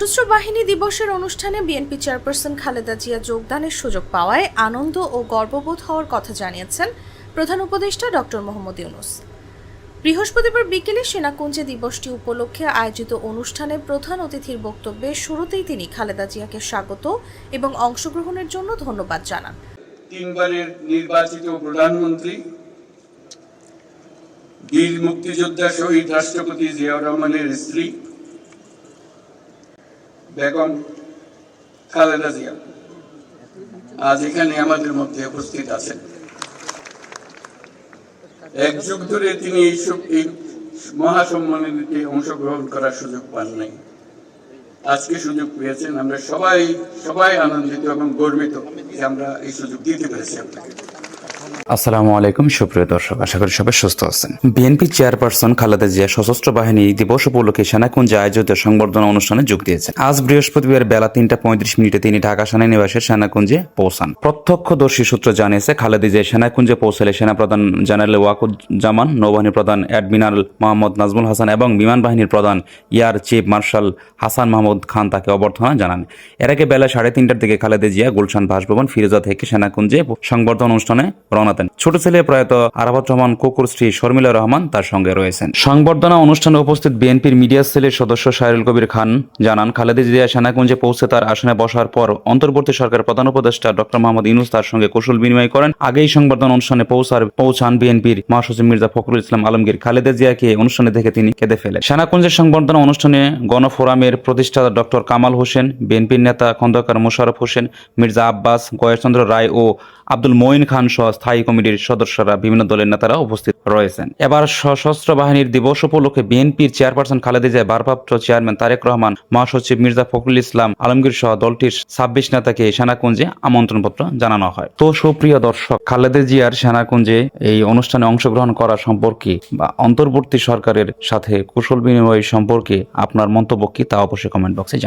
সশস্ত্র বাহিনী দিবসের অনুষ্ঠানে বিএনপি চেয়ারপারসন খালেদা জিয়া যোগদানের সুযোগ পাওয়ায় আনন্দ ও গর্ববোধ হওয়ার কথা জানিয়েছেন প্রধান উপদেষ্টা ডক্টর মোহাম্মদ ইউনুস। বৃহস্পতিবার বিকেলে সেনাকুঞ্জে দিবসটি উপলক্ষে আয়োজিত অনুষ্ঠানে প্রধান অতিথির বক্তব্যে শুরুতেই তিনি খালেদা জিয়াকে স্বাগত এবং অংশগ্রহণের জন্য ধন্যবাদ জানান। তিনবারের নির্বাচিত প্রধানমন্ত্রী, বীর মুক্তিযোদ্ধা শহীদ রাষ্ট্রপতি জিয়াউর রহমানের স্ত্রী বেগম খালেদা জিয়া আজ এখানে আমাদের মধ্যে উপস্থিত আছেন। এক যুগ ধরে তিনি এই এই মহাসম্মেলনীতে অংশগ্রহণ করার সুযোগ পান নাই। আজকে সুযোগ পেয়েছেন। আমরা সবাই সবাই আনন্দিত এবং গর্বিত আমরা এই সুযোগ দিতে পেরেছি আপনাকে। আসসালামু আলাইকুম, সুপ্রিয় দর্শক, আশা করি সবাই সুস্থ আছেন। বিএনপি চেয়ারপারসন খালেদা জিয়া সশস্ত্র বাহিনী দিবস উপলক্ষে সেনাকুঞ্জে আয়োজিত সংবর্ধনা অনুষ্ঠানে যোগ দিয়েছেন। আজ বৃহস্পতিবার বেলা তিনটা পঁয়ত্রিশ মিনিটে তিনি ঢাকা সেনানিবাসের সেনাকুঞ্জে পৌঁছান। প্রত্যক্ষদর্শী সূত্র জানিয়েছে, খালেদা জিয়া সেনাকুঞ্জে পৌঁছালে সেনাপ্রধান জেনারেল ওয়াকুজ্জামান নৌবাহিনী প্রধান অ্যাডমিনাল মোহাম্মদ নাজমুল হাসান এবং বিমান বাহিনীর প্রধান air chief marshal Hasan Mahmud Khan তাকে অভ্যর্থনা জানান। এর আগে বেলা সাড়ে তিনটার দিকে খালেদা জিয়া গুলশান বাসভবন ফিরোজা থেকে সেনাকুঞ্জে সংবর্ধনা অনুষ্ঠানে রওনা দেন। ছোট ছেলে প্রয়াত আরাফাত রহমান কুকুর স্ত্রী শর্মিলা রহমান তার সঙ্গে রয়েছেন। সংবর্ধনা অনুষ্ঠানে উপস্থিত বিএনপির মিডিয়া সেলের সদস্য সাইরুল কবির খান জানান, খালেদা জিয়া সেনাকুঞ্জে পৌঁছে তার আসনে বসার পর অন্তর্বর্তী সরকারের প্রধান উপদেষ্টা ডক্টর মোহাম্মদ ইনুস তার সঙ্গে কুশল বিনিময় করেন। আগেই সংবর্ধনা অনুষ্ঠানে পৌঁছার পৌঁছান বিএনপির মহাসচিব মির্জা ফখরুল ইসলাম আলমগীর। খালেদা জিয়াকে অনুষ্ঠানে দেখে তিনি কেঁদে ফেলেন। সেনাকুঞ্জের সংবর্ধনা অনুষ্ঠানে গণফোরামের প্রতিষ্ঠাতা ডক্টর কামাল হোসেন, বিএনপির নেতা খন্দকার মোশারফ হোসেন, মির্জা আব্বাস, গয়েশচন্দ্র রায় ও আব্দুল মঈন খান সহ স্থায়ী কমিটির সদস্যরা বিভিন্ন দলের নেতারা উপস্থিত রয়েছেন। এবার সশস্ত্র বাহিনীর দিবস উপলক্ষে বিএনপির চেয়ারপারসন খালেদা জিয়া ভারপ্রাপ্ত চেয়ারম্যান তারেক রহমান, মহাসচিব মির্জা ফখরুল ইসলাম, আলমগীর সহ দলটির ছাব্বিশ নেতাকে সেনাকুঞ্জে আমন্ত্রণপত্র জানানো হয়। তো সুপ্রিয় দর্শক, খালেদা জিয়ার সেনাকুঞ্জে এই অনুষ্ঠানে অংশগ্রহণ করা সম্পর্কে বা অন্তর্বর্তী সরকারের সাথে কুশল বিনিময় সম্পর্কে আপনার মন্তব্য কি তা অবশ্যই কমেন্ট বক্সে জানান